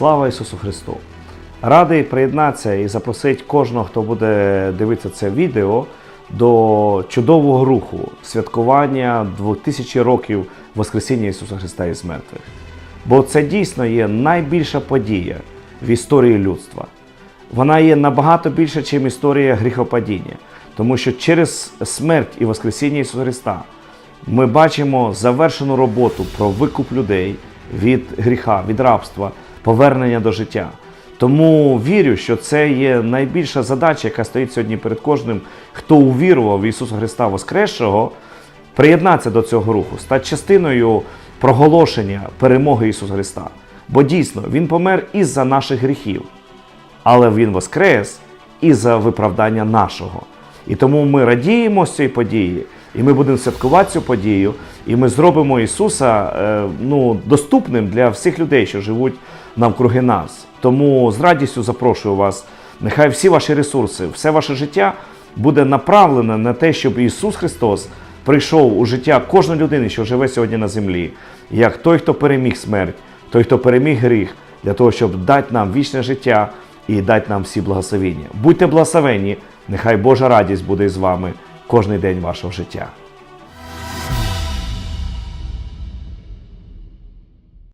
Слава Ісусу Христу! Радий приєднатися і запросити кожного, хто буде дивитися це відео, до чудового руху святкування 2000 років Воскресіння Ісуса Христа із мертвих. Бо це дійсно є найбільша подія в історії людства. Вона є набагато більше, ніж історія гріхопадіння. Тому що через смерть і Воскресіння Ісуса Христа ми бачимо завершену роботу про викуп людей від гріха, від рабства, повернення до життя. Тому вірю, що це є найбільша задача, яка стоїть сьогодні перед кожним, хто увірував в Ісуса Христа Воскресшого, приєднатися до цього руху, стати частиною проголошення перемоги Ісуса Христа. Бо дійсно Він помер із-за наших гріхів, але Він воскрес і за виправдання нашого. І тому ми радіємо з цієї події, і ми будемо святкувати цю подію, і ми зробимо Ісуса е, ну, доступним для всіх людей, що живуть навкруги нас. Тому з радістю запрошую вас. Нехай всі ваші ресурси, все ваше життя буде направлене на те, щоб Ісус Христос прийшов у життя кожної людини, що живе сьогодні на землі, як той, хто переміг смерть, той, хто переміг гріх, для того, щоб дати нам вічне життя і дати нам всі благословіння. Будьте благословені, нехай Божа радість буде з вами кожний день вашого життя.